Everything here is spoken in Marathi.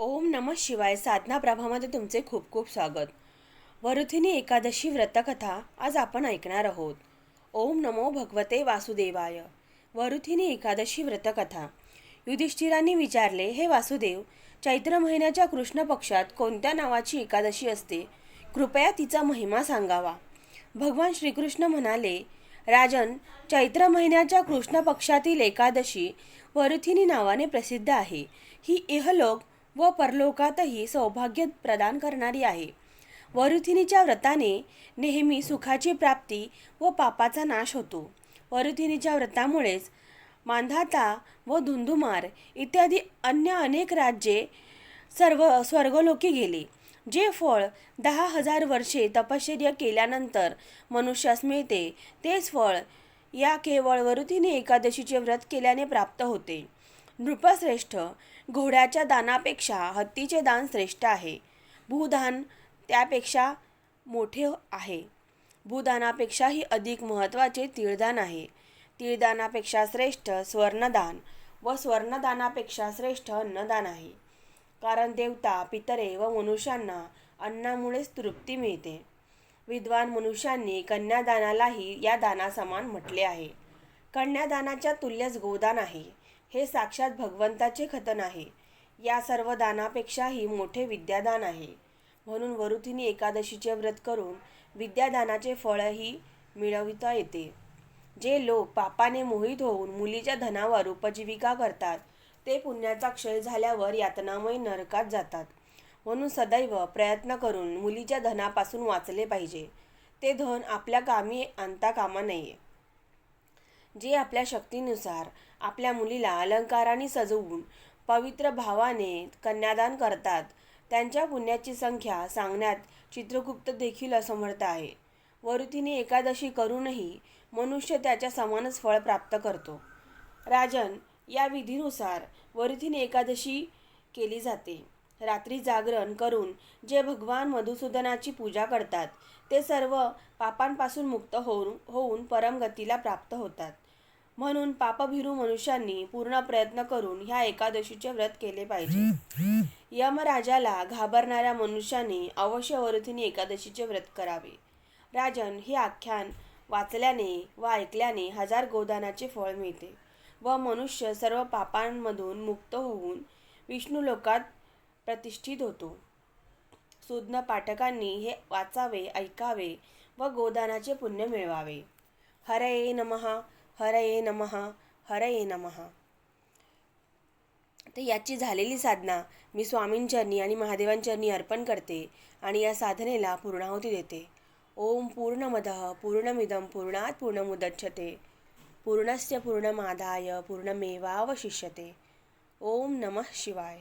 ओम नम शिवाय साधना प्रभामध्ये तुमचे खूप खूप स्वागत. वरुथिनी एकादशी व्रतकथा आज आपण ऐकणार आहोत. ओम नमो भगवते वासुदेवाय. वरुथिनी एकादशी व्रतकथा. युधिष्ठिरांनी विचारले हे वासुदेव चैत्र महिन्याच्या कृष्ण पक्षात कोणत्या नावाची एकादशी असते? कृपया तिचा महिमा सांगावा. भगवान श्रीकृष्ण म्हणाले राजन चैत्र महिन्याच्या कृष्ण पक्षातील एकादशी वरुथिनी नावाने प्रसिद्ध आहे. ही इहलोक व परलोकातही सौभाग्य प्रदान करणारी आहे. वरुथिनीच्या व्रताने नेहमी सुखाची प्राप्ती व पापाचा नाश होतो. वरुथिनीच्या व्रतामुळेच मांधाता व धुंधुमार इत्यादी अन्य अनेक राज्ये सर्व स्वर्गलोकी गेले जे फळ दहा हजार वर्षे तपश्चर्या केल्यानंतर मनुष्यास मिळते. तेच फळ या केवळ वरुथिनी एकादशीचे व्रत केल्याने प्राप्त होते. नृपश्रेष्ठ घोड्याच्या दानापेक्षा हत्तीचे दान श्रेष्ठ आहे. भूदान त्यापेक्षा मोठे आहे. भूदानापेक्षाही अधिक महत्त्वाचे तिळदान आहे. तिळदानापेक्षा श्रेष्ठ स्वर्णदान व स्वर्णदानापेक्षा श्रेष्ठ अन्नदान आहे. कारण देवता पितरे व मनुष्यांना अन्नामुळेच तृप्ती मिळते. विद्वान मनुष्यांनी कन्यादानालाही या दानासमान म्हटले आहे. कन्यादानाच्या तुल्यच गोदान आहे. हे साक्षात भगवंताचे खतन आहे. या सर्व दानापेक्षाही मोठे विद्यादान आहे. म्हणून वरुथिनी एकादशीचे व्रत करून विद्यादानाचे फळही मिळविता येते. जे लोक पापाने मोहित होऊन मुलीच्या धनावर उपजीविका करतात ते पुण्याचा क्षय झाल्यावर यातनामय नरकात जातात. म्हणून सदैव प्रयत्न करून मुलीच्या धनापासून वाचले पाहिजे. ते धन आपल्या कामी आणता कामा नये. जे आपल्या शक्तीनुसार आपल्या मुलीला अलंकाराने सजवून पवित्र भावाने कन्यादान करतात त्यांच्या पुण्याची संख्या सांगण्यात चित्रगुप्त देखील असमर्थ आहे. वरुतीने एकादशी करूनही मनुष्य त्याच्या समानच फळ प्राप्त करतो. राजन या विधीनुसार वरुतीने एकादशी केली जाते. रात्री जागरण करून जे भगवान मधुसूदनाची पूजा करतात ते सर्व पापांपासून मुक्त होऊन होऊन परमगतीला प्राप्त होतात. म्हणून पापभिरू मनुष्यांनी पूर्ण प्रयत्न करून ह्या एकादशीचे व्रत केले पाहिजे. यमराजाला घाबरणाऱ्या मनुष्यांनी अवश्य वरुथिनी एकादशीचे व्रत करावे. राजन हे आख्यान वाचल्याने व ऐकल्याने हजार गोदानाचे फळ मिळते व मनुष्य सर्व पापांमधून मुक्त होऊन विष्णू लोकात प्रतिष्ठित होतो. सुज्ञ पाठकांनी हे वाचावे ऐकावे व गोदानाचे पुण्य मिळवावे. हरये नमः हरये नमः हरये नमः. तर याची झालेली साधना मी स्वामींचरणी आणि महादेवांचरणी अर्पण करते आणि या साधनेला पूर्णाहुती देते. ओम पूर्णमद पूर्णमिदं पूर्णात पूर्णमुदच्छते. पूर्णस्य पूर्णमादाय पूर्णमेवावशिष्यते. ओम नमः शिवाय.